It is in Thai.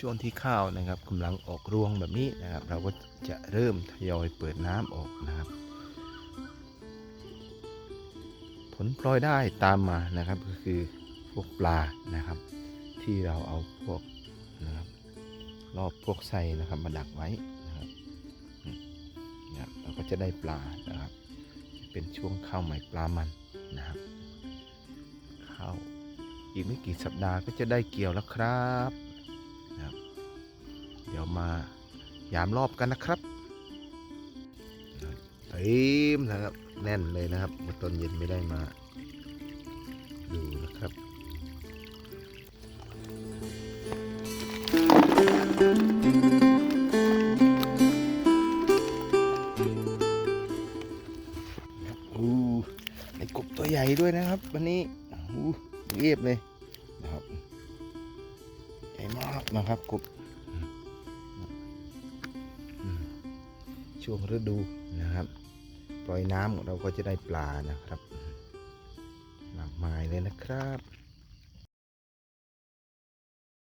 ช่วงที่ข้าวนะครับกำลังออกรวงแบบนี้นะครับ เราก็จะเริ่มทยอยเปิดน้ำออกนะครับ ผลพลอยได้ตามมานะครับก็คือพวกปลานะครับ ที่เราเอาพวกนะครับรอบพวกไส้นะครับมาดักไว้นะครับนะเราก็จะได้ปลานะครับ เป็นช่วงข้าวใหม่ปลามันนะครับข้าวอีกไม่กี่สัปดาห์ก็จะได้เกี่ยวแล้วครับ เดี๋ยวมายามรอบกันนะครับเต็มนะครับแน่นเลยนะครับเมื่อตอนเย็นไม่ได้มาดูนะครับอู้ในกบตัวใหญ่ด้วยนะครับ วันนี้อู้เรียบเลยนะครับใหญ่มากนะครับกบ ช่วงฤดูนะครับ ปล่อยน้ำเราก็จะได้ปลานะครับมากมายเลยนะครับ